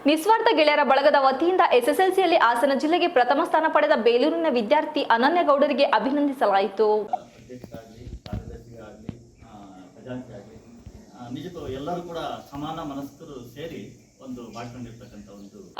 ನಿಸ್ವಾರ್ಥ ಗೆಳೆಯರ ಬಳಗದ ವತಿಯಿಂದ ಎಸ್ಎಸ್ಎಲ್ಸಿಯಲ್ಲಿ ಹಾಸನ ಜಿಲ್ಲೆಗೆ ಪ್ರಥಮ ಸ್ಥಾನ ಪಡೆದ ಬೇಲೂರಿನ ವಿದ್ಯಾರ್ಥಿ ಅನನ್ಯ ಗೌಡರಿಗೆ ಅಭಿನಂದಿಸಲಾಯಿತು ನಿಜಕ್ಕೂ ಎಲ್ಲರೂ ಕೂಡ ಸಮಾನ ಮನಸ್ಕರು ಸೇರಿ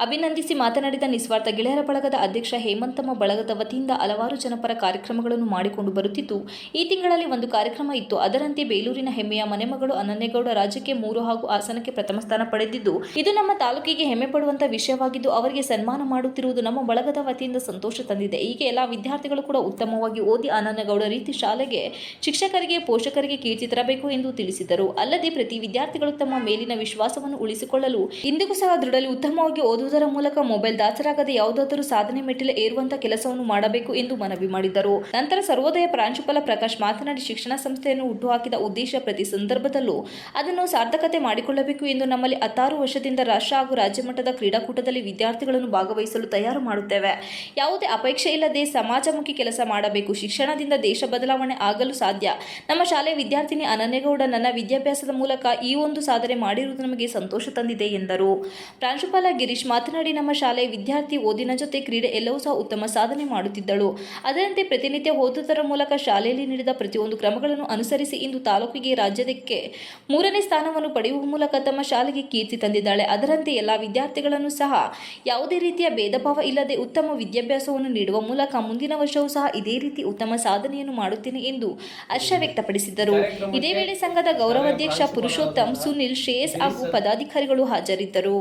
ಅಭಿನಂದಿಸಿ ಮಾತನಾಡಿದ ನಿಸ್ವಾರ್ಥ ಗೆಳೆಯರ ಬಳಗದ ಅಧ್ಯಕ್ಷ ಹೇಮಂತಮ್ಮ ಬಳಗದ ವತಿಯಿಂದ ಹಲವಾರು ಜನಪರ ಕಾರ್ಯಕ್ರಮಗಳನ್ನು ಮಾಡಿಕೊಂಡು ಬರುತ್ತಿತ್ತು. ಈ ತಿಂಗಳಲ್ಲಿ ಒಂದು ಕಾರ್ಯಕ್ರಮ ಇತ್ತು. ಅದರಂತೆ ಬೇಲೂರಿನ ಹೆಮ್ಮೆಯ ಮನೆಮಗಳು ಅನನ್ಯಗೌಡ ರಾಜ್ಯಕ್ಕೆ ಮೂರು ಹಾಗೂ ಹಾಸನಕ್ಕೆ ಪ್ರಥಮ ಸ್ಥಾನ ಪಡೆದಿದ್ದು, ಇದು ನಮ್ಮ ತಾಲೂಕಿಗೆ ಹೆಮ್ಮೆ ಪಡುವಂತಹ ವಿಷಯವಾಗಿದ್ದು, ಅವರಿಗೆ ಸನ್ಮಾನ ಮಾಡುತ್ತಿರುವುದು ನಮ್ಮ ಬಳಗದ ವತಿಯಿಂದ ಸಂತೋಷ ತಂದಿದೆ. ಹೀಗೆ ಎಲ್ಲ ವಿದ್ಯಾರ್ಥಿಗಳು ಕೂಡ ಉತ್ತಮವಾಗಿ ಓದಿ ಅನನ್ಯಗೌಡ ರೀತಿ ಶಾಲೆಗೆ ಶಿಕ್ಷಕರಿಗೆ, ಪೋಷಕರಿಗೆ ಕೀರ್ತಿ ತರಬೇಕು ಎಂದು ತಿಳಿಸಿದರು. ಅಲ್ಲದೆ ಪ್ರತಿ ವಿದ್ಯಾರ್ಥಿಗಳು ತಮ್ಮ ಮೇಲಿನ ವಿಶ್ವಾಸವನ್ನು ಉಳಿಸಿಕೊಳ್ಳಲು ಇಂದಿಗೂ ಸಹ ದೃಢಲಿ ಉತ್ತಮವಾಗಿ ಓದುವುದರ ಮೂಲಕ ಮೊಬೈಲ್ ದಾಸರಾಗದೆ ಯಾವುದಾದರೂ ಸಾಧನೆ ಮೆಟ್ಟಿಲ ಏರುವಂತಹ ಕೆಲಸವನ್ನು ಮಾಡಬೇಕು ಎಂದು ಮನವಿ ಮಾಡಿದರು. ನಂತರ ಸರ್ವೋದಯ ಪ್ರಾಂಶುಪಾಲ ಪ್ರಕಾಶ್ ಮಾತನಾಡಿ, ಶಿಕ್ಷಣ ಸಂಸ್ಥೆಯನ್ನು ಹುಟ್ಟುಹಾಕಿದ ಉದ್ದೇಶ ಪ್ರತಿ ಸಂದರ್ಭದಲ್ಲೂ ಅದನ್ನು ಸಾರ್ಥಕತೆ ಮಾಡಿಕೊಳ್ಳಬೇಕು ಎಂದು ನಮ್ಮಲ್ಲಿ ಹತ್ತಾರು ವರ್ಷದಿಂದ ರಾಷ್ಟ್ರ ಹಾಗೂ ರಾಜ್ಯ ಮಟ್ಟದ ಕ್ರೀಡಾಕೂಟದಲ್ಲಿ ವಿದ್ಯಾರ್ಥಿಗಳನ್ನು ಭಾಗವಹಿಸಲು ತಯಾರು ಮಾಡುತ್ತೇವೆ. ಯಾವುದೇ ಅಪೇಕ್ಷೆ ಇಲ್ಲದೆ ಸಮಾಜಮುಖಿ ಕೆಲಸ ಮಾಡಬೇಕು. ಶಿಕ್ಷಣದಿಂದ ದೇಶ ಬದಲಾವಣೆ ಆಗಲು ಸಾಧ್ಯ. ನಮ್ಮ ಶಾಲೆಯ ವಿದ್ಯಾರ್ಥಿನಿ ಅನನ್ಯಗೌಡ ನನ್ನ ವಿದ್ಯಾಭ್ಯಾಸದ ಮೂಲಕ ಈ ಒಂದು ಸಾಧನೆ ಮಾಡಿರುವುದು ನಮಗೆ ಸಂತೋಷ ತಂದಿದೆ ಎಂದರು. ಪ್ರಾಂಶುಪಾಲ ಗಿರೀಶ್ ಮಾತನಾಡಿ, ನಮ್ಮ ಶಾಲೆಯ ವಿದ್ಯಾರ್ಥಿ ಓದಿನ ಜೊತೆ ಕ್ರೀಡೆ ಎಲ್ಲವೂ ಸಹ ಉತ್ತಮ ಸಾಧನೆ ಮಾಡುತ್ತಿದ್ದಳು. ಅದರಂತೆ ಪ್ರತಿನಿತ್ಯ ಓದುವುದರ ಮೂಲಕ ಶಾಲೆಯಲ್ಲಿ ನೀಡಿದ ಪ್ರತಿಯೊಂದು ಕ್ರಮಗಳನ್ನು ಅನುಸರಿಸಿ ಇಂದು ತಾಲೂಕಿಗೆ ರಾಜ್ಯದಕ್ಕೆ ಮೂರನೇ ಸ್ಥಾನವನ್ನು ಪಡೆಯುವ ಮೂಲಕ ತಮ್ಮ ಶಾಲೆಗೆ ಕೀರ್ತಿ ತಂದಿದ್ದಾಳೆ. ಅದರಂತೆ ಎಲ್ಲ ವಿದ್ಯಾರ್ಥಿಗಳನ್ನು ಸಹ ಯಾವುದೇ ರೀತಿಯ ಭೇದ ಭಾವ ಇಲ್ಲದೆ ಉತ್ತಮ ವಿದ್ಯಾಭ್ಯಾಸವನ್ನು ನೀಡುವ ಮೂಲಕ ಮುಂದಿನ ವರ್ಷವೂ ಸಹ ಇದೇ ರೀತಿ ಉತ್ತಮ ಸಾಧನೆಯನ್ನು ಮಾಡುತ್ತೇನೆ ಎಂದು ಹರ್ಷ ವ್ಯಕ್ತಪಡಿಸಿದರು ಇದೇ ವೇಳೆ ಸಂಘದ ಗೌರವಾಧ್ಯಕ್ಷ ಪುರುಷೋತ್ತಮ್, ಸುನಿಲ್, ಶ್ರೇಯಸ್ ಹಾಗೂ ಪದಾಧಿಕಾರಿಗಳು ಹಾಜರಿದ್ದರು.